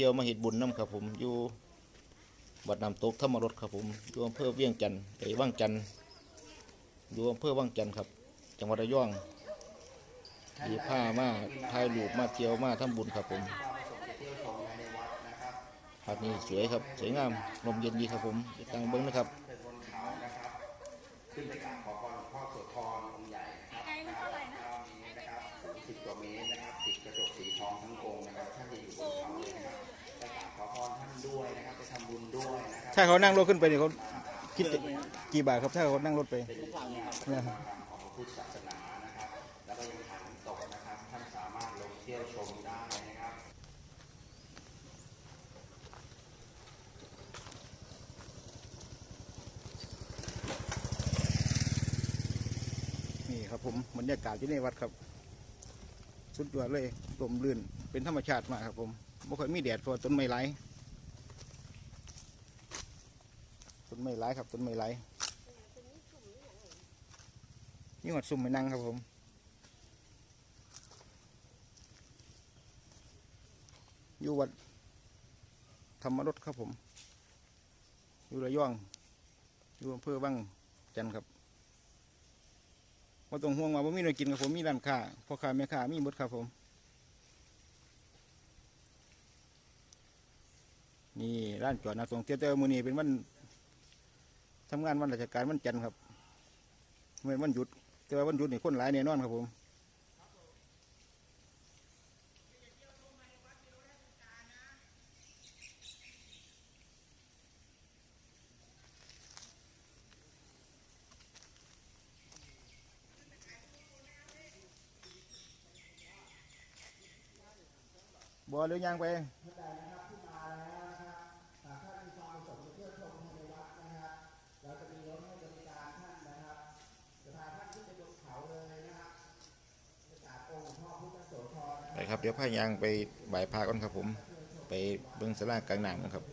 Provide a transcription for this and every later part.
ที่ยวมาเห็ดบุญน้ำครับผมอยู่วัดน้ำตกธรรมรสครับผมอยู่อำเภอเวียงจันทร์ไอ้ว่างจันทร์อยู่อำเภอว่างจันทร์ครับ จังหวัดระยองมีผ้ามาถ่ายรูปมาเที่ยวมาทำบุญครับผมภาพนี้สวยครับสวยงามลมเย็นดีครับผมตั้งเบิ้งนะครับขึ้นไปกราบขอพรหลวงพ่อโสธรองค์ใหญ่นะครับไกลไม่เท่าไหร่นะมีนะครับสูงสิบกว่าเมตรนะครับติดกระจกสีทองทั้งอง ด้วยนะครับไปทำบุญด้วยนะครับถ้าเขานั่งรถขึ้นไปเนี่ยเขาคิดกี่บาทครับถ้าเขานั่งรถไปเป็นงานวัฒนธรรมของพระพุทธศาสนานะครับ แล้วก็ยังหาน้ำตกนะครับท่านสามารถลงเที่ยวชมได้นะครับนี่ครับผมบรรยากาศที่ในวัดครับ สุดยอดเลยลมลื่นเป็นธรรมชาติมากครับผมไม่ค่อยมีแดดเพราะว่าต้นไม้ไหลายต้ นไม้ไหลครับต้นไม้ไหลนี่หอดซุ่มไม่นั่งครับผมอยู่วัดธรรมรสครับผม อยู่ระยองอยู่อำเภอบ้างจันครับว่าต้องห่วงว่าผมมีหน่วยกินครับผมมีร้านค้าพ่อค้าแม่ค้ามีหมดครับผมนี่ร้านจอดนักท่องเที่ยวแต่ว่ามื้อนี้เป็นวัน ทำงานวันราชการวันจันทร์ครับเมื่อวันหยุด แต่ว่าวันหยุดนี่คนหลายแน่นอนครับผมบ่หรือย่างไป ครับ เดี๋ยวพายางไปบ่ายพาก่อนครับผม ไปเบิ้งสลากลางหน้ำนะครับ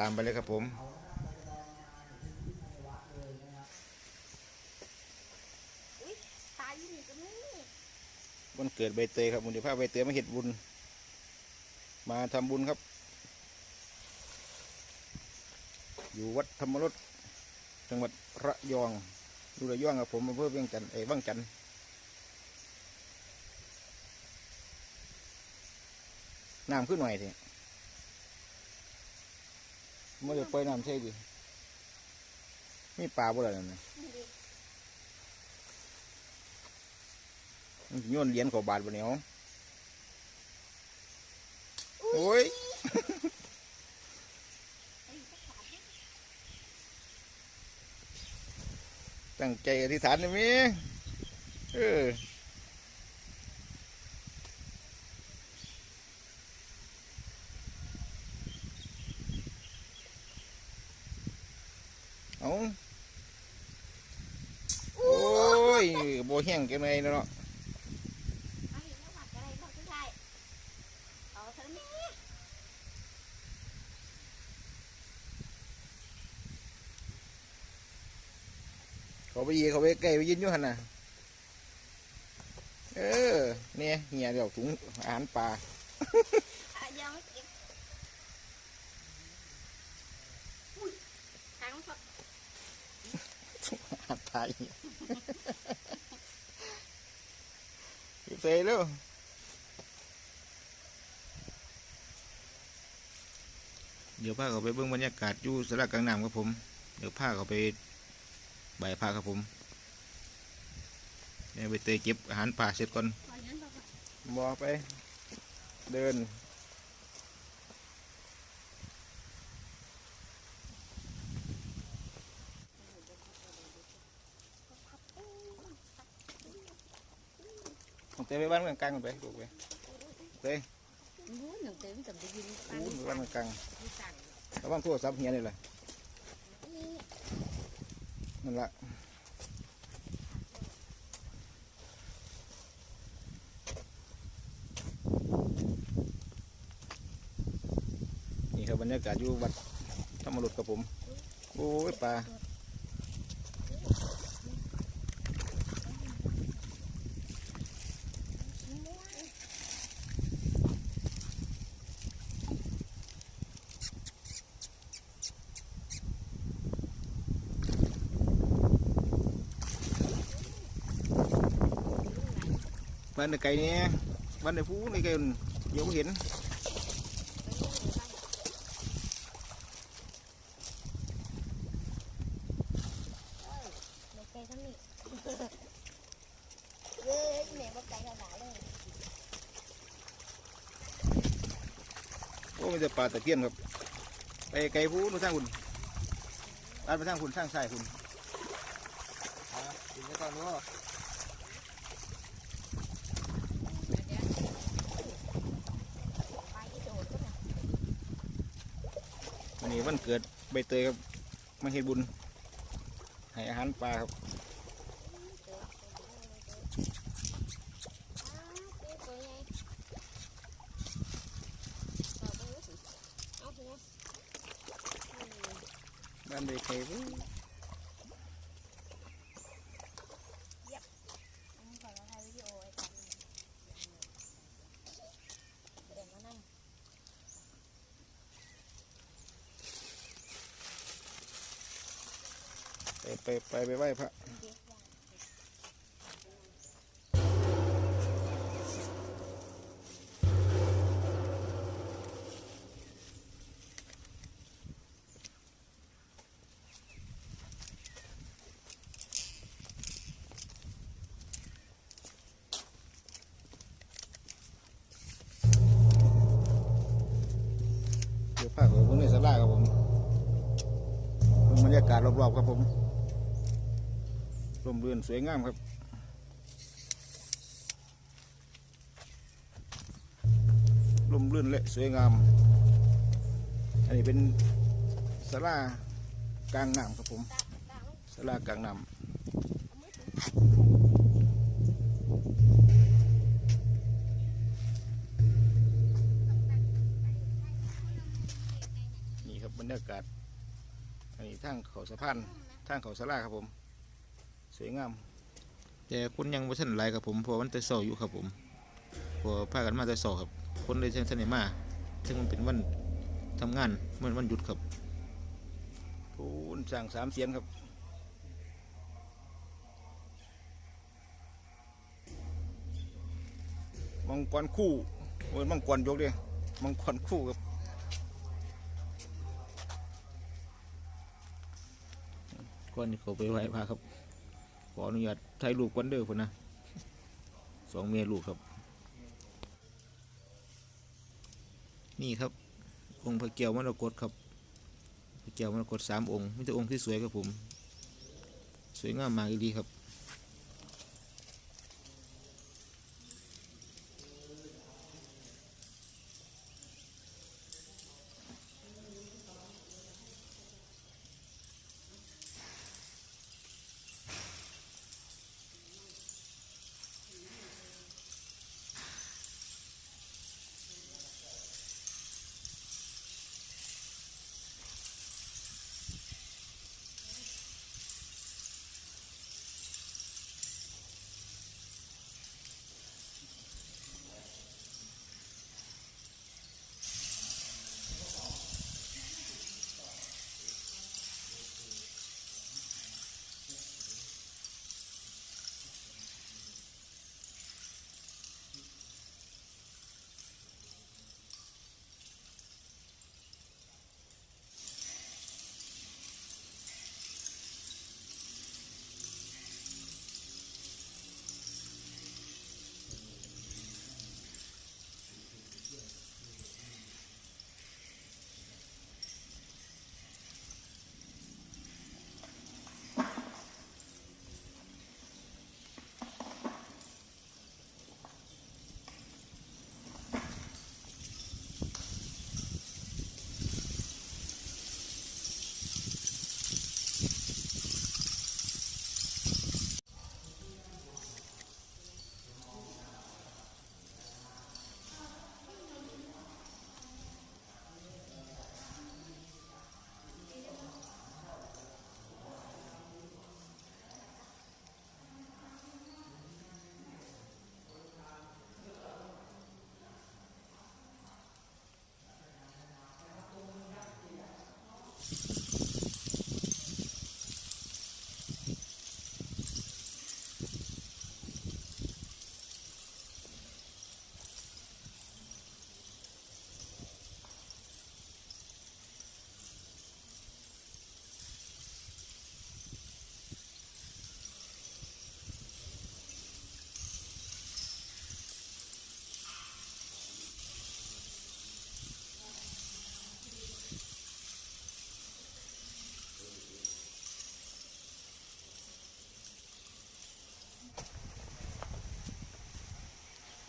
ตามไปเลยครับผมวันเกิดใบเตยครับมูลนิธิภาพใบเตยมาเห็ดบุญ มาทำบุญครับ อยู่วัดธรรมรสจังหวัดระยองดูระยองครับผมอำเภอเวียงจันทร์เอ้ยว่างจันทร์ น้ำขึ้นหน่อยทีม่ได้ปล่อยน้ำใช่ดิมีปลาบ่ล่ะนั่นน่ะนี่ดิมันสิโยนเหรียญเขอบาทบนเหนียวโอ้ยไอ้สักบาทเนี่ยตั้งใจอธิษฐานเลยมีเออเอาโอ้ยโบแห้งกันเลยเนาะ เอาอีกแล้ววัดอะไรบอกไม่ได้ เอาเถอะนี่เขาไปยีเขาไปใกล้ไปยินอยู่หันน่ะ เออ เนี่ยเหียเดี๋ยวถุงอาหารปลาอะยังไม่เก็บอุ้ยทั้งฝักอาหารปลาเหีย อยู่เซ่เร็วเดี๋ยวพาเขาไปเบิ่งบรรยากาศอยู่สระกลางน้ำครับผม เดี๋ยวพาเขาไปบ่ายพาครับผมเนี่ยไปเตยเก็บอาหารป่าเสร็จก่อนขอยันบอกว่าบอไป เดิน ของเตยไปบ้านกลางกลางๆกันไปลูกไปเตย รู้หนึ่งเต็มกับได้ยินปา อู้ น ไปบ้านกลาง ที่สั่ง ๆระวังโทรศัพท์เฮียนี่แหละนี่นั่นละนี่ครับบรรยากาศอยู่วัดธรรมรุษกับผม โอ้ยปลา บ้านในไก่เนี่ยบ้านในผู้ในไก่เดี๋ยวเห็นเด็กไก่ทั้งนี้เอ้ม่บอกไก่กระดาษเลยโอ้มีแต่ปลาตะเพียนครับ ไปไก่ผู้มาสร้างคุณร้านไปสร้างคุณสร้างชายคุณกินไปก่อนเนาะ ไปที่โดดก็ได้ วันนี้วันเกิด ใบเตยครับมาเฮ็ดบุญให้อาหารปลาครับอ้านเจ๊ตัวใหญ่เอาไปเลยสิเอาไปเลยอืม บ้านใบไก่ผู้ อันนี้ก่อนเราถ่ายวิดีโอไว้ก่อนเดี๋ยวมานั่ง ไปไปไปไหว้พระเด็กย่างเดี๋ยวพาเขาเบิ่งในศาลาครับผมบรรยากาศรอบๆครับผม ร่มรื่นสวยงามครับร่มรื่นและสวยงาม อันนี้เป็นศาลากลางน้ำครับผมตาตาลูกศากลางน้ำนี่ครับบรรยากาศอันนี้ทางเขาสะพานทางเขาศาลาครับผม สวยงาม แต่คนยังไม่ทันหลายครับผมเพราะมันแต่เสาอยู่ครับผมเพอพากันมาแต่เสาครับ คนเลยทันได้มาซึ่งมันเป็นวันทำงานมันวันหยุดครับโอ้นสั่งสามเสียนครับมังกรคู่โอ้ยมังกรยกเดียมังกรคู่ครับก้อนนี้เขาไปไหว้พระครับ ขออนุญาตถ่ายรูปกันเด้อพุ่นนะสองเมียลูกครับ นี่ครับ องค์พระเกียวมรกตครับพระเกียวมรกตสามองค์มีแต่องค์ที่สวยครับผม สวยงามมากดีครับ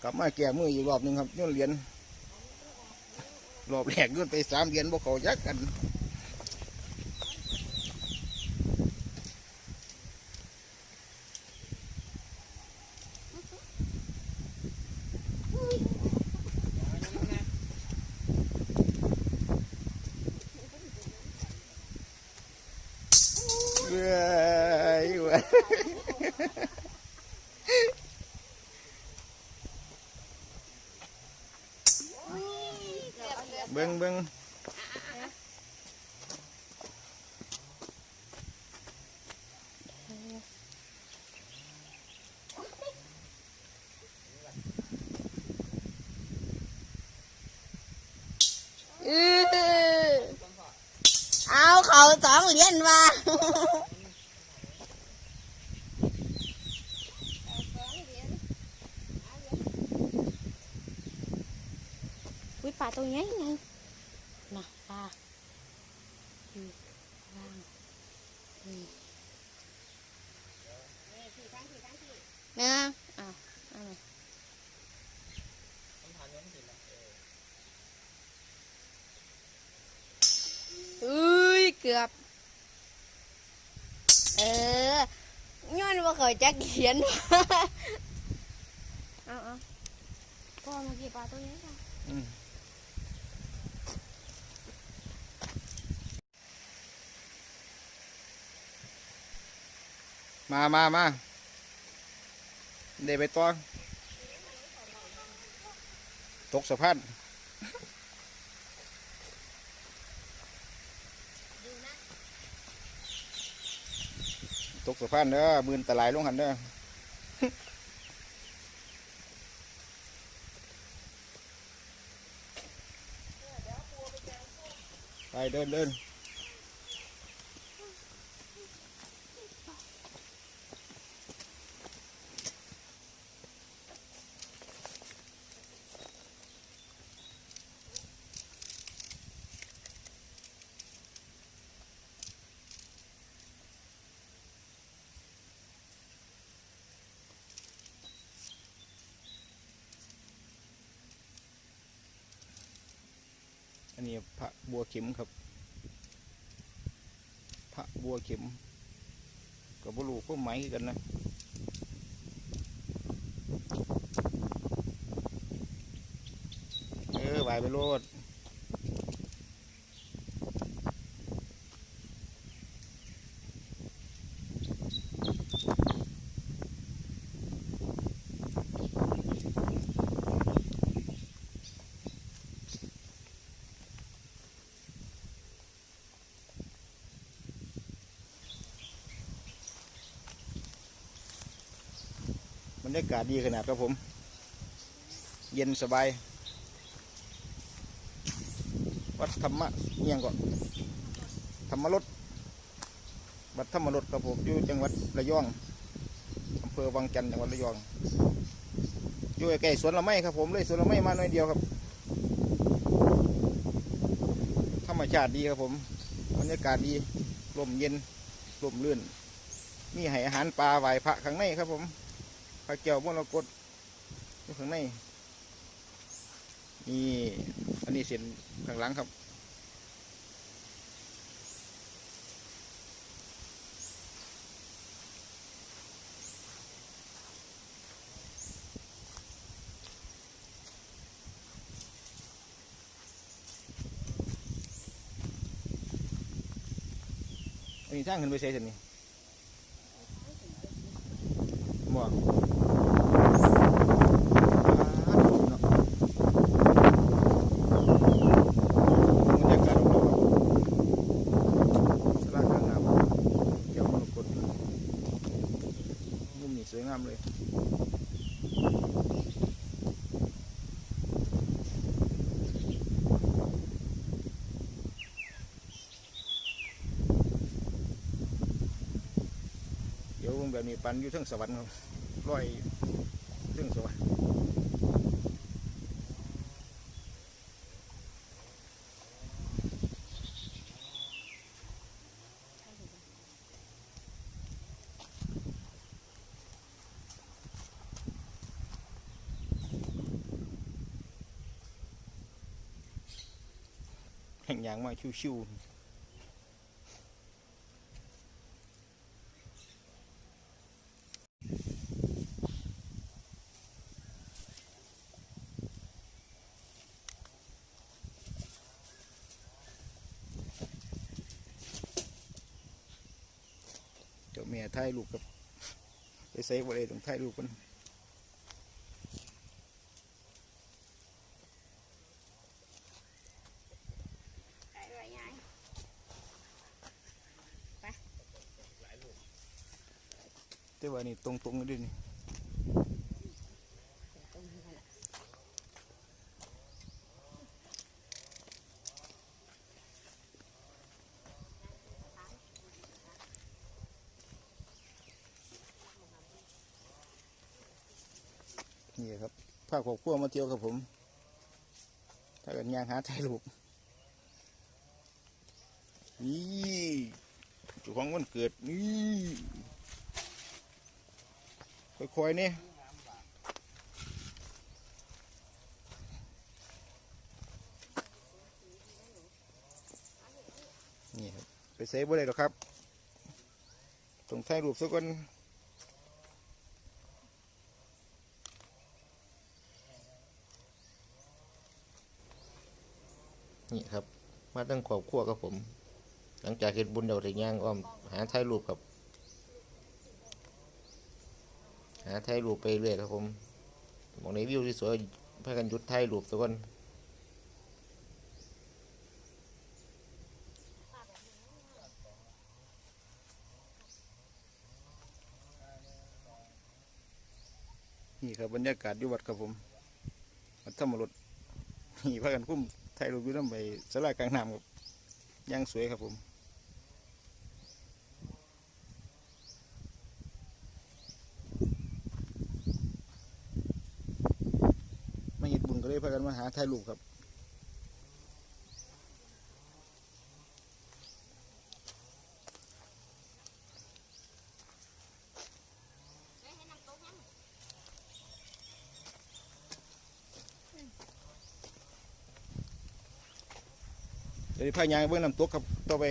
กลับมาแก้มืออีกรอบหนึ่งครับโย้อนเหรียญรอบแรกโย้อนไปสามเหรียญบ่เขายักกันเว้ยเว้ยเบิ่งเบิ่งอื้อเอาเขาสองเหรียญมาอุ้ยปลาตัวใหญ่ไงน่ะปลาอืม ล่างอืมเนื้ออ้าวเอามาอุ้ยเกือบ เออย้อนว่าเขาจะเขียนเอาเอาพ่อมากี่ปลาตัวนี้ค่ะ มามามาเดไปตัวตกสะพานตกสะพานเด้อมือนตะไลายลงหันเด้อไปเดินเดินนี้พระ บัวเข็มครับ พระบัวเข็มกับบุรุษก็ไหมกันนะเออไหวไปโลด รยากาศดีขนาดครับผม เย็นสบาย วัดธรรมะเนียงก่อนธรรมรสวัดธรรมรสครับผมอยู่จังหวัดระยองอำเภอวังจันทร์จังหวัดระยองอยู่ใกล้สวนละไม้ครับผมเลยสวนละไม้มาหน่อยเดียวครับธรรมชาติดีครับผมบรรยากาศดีลมเย็นลมลื่นมีให้อาหารปลาไหวพระข้างในครับผม พระเกี่ยวมรกตอยู่ข้างในนี่อันนี้เส้นข้างหลังครับอันนี้ทางขึ้นไปใช้เส้นนี้บ่อ่าเนี้ปันอยู่ทั้งสวรรค์ครับร้อยทั้งสวรรค์แห่งยางมาชิวๆ ถ่ายรูปกับไปใส่บ่ได้ต้องถ่ายรูปกันไปด้วยยายแต่ว่านี่ตรงๆนี่ดินี่ ตรงนี้แหละ นี่ครับพาครอบครัวมาเที่ยวกับผม ถ้าเกันยางหาถ่ายรูปนี่จุของวันเกิดนี่ค่อยๆเนี่ยนี่ครับไปเซฟบ่ได้หรอกครับต้องถ่ายรูปสักคนครับ มาตั้งขอบครัวกับผม หลังจากเห็นบุญเดาถึงย่างอ้อม หาถ่ายรูปครับ หาถ่ายรูปไปเรื่อยครับผมมองในวิวที่สวยพากันหยุดถ่ายรูปสักคนนี่ครับบรรยากาศอยู่วัดครับผมวัดธรรมรสนี่พากันคุ้ม ถ่ายรูปอยู่น้ำใบสลากลางน้ำครับย่างสวยครับผมไม่เห็ดบุญก็เลยพากันมาหาถ่ายรูปครับ เดี๋ยวพายางเบื้องน้ำตกครับต่อไป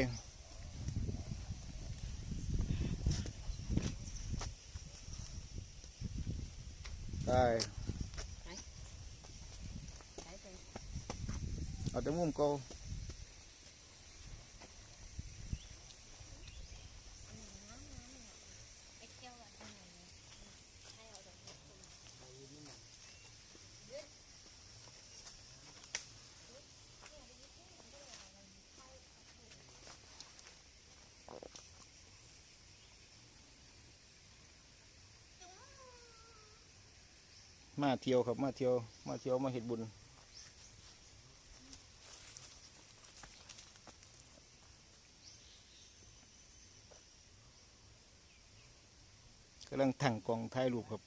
ได้ ไปไป เอาแต่มุมเก่า ไปเที่ยวกันที่ไหนเนี่ยให้เอาดอกไม้ มาเที่ยวครับมาเที่ยวมาเที่ยวมาเห็ดบุญกำลังถังกองถ่ายรูปครับ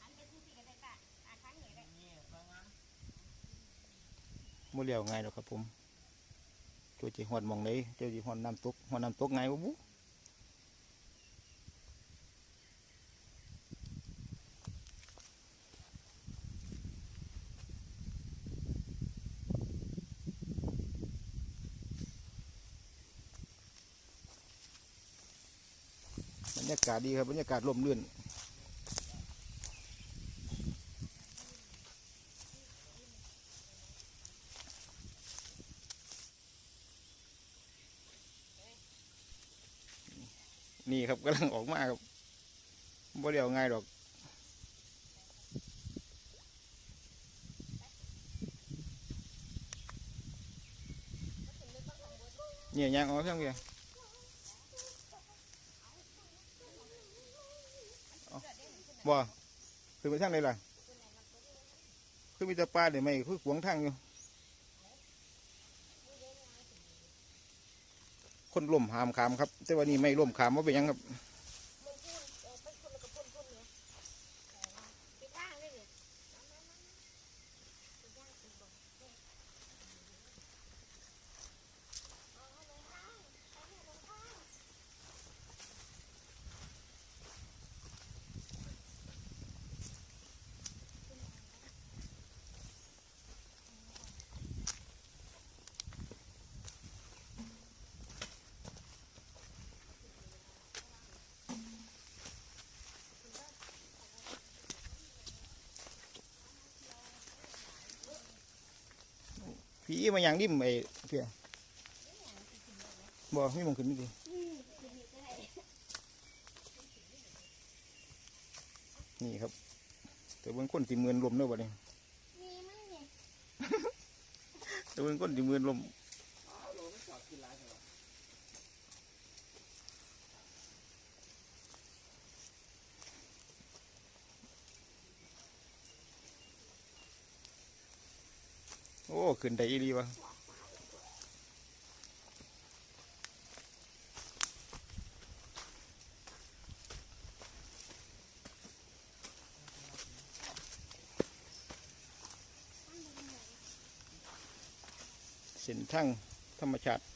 อันเป็นที่ที่กันได้ปะอ่านครั้งได้บ่เลี้ยวง่ายหรอครับผมเจ้าจีหอดหมองไหนเจ้าจีหอดน้ำตกหอดน้ำตกไงายบ่าศดีครับบรรยากาศร่มรื่นนี่ครับกำลังออกมาครับบ่เดียวง่ายดอกเนี่ยยางออกเพียงเพียงเอา บ่คือไปทางไหนล่ะคือมีแต่ปลาเนี่ยไม่คือขวงทางอยู่คนล่มหามขามครับ แต่ว่านี่ไม่ล่มขามว่าเป็นยังครับ ไปทางเลยเนี่ย บ พี่มาอย่างริมไอ้เพียบ่ไม่มองขึ้นนี่ดินี่ครับ แต่เบิ่งคนติมือนลมเด้อบัดนี้มีมั้งเนี่ยแต่เบิ่งคนติมือนลม อ้ขึ้นได้อีรีวะเส้นทางธรรมชาติ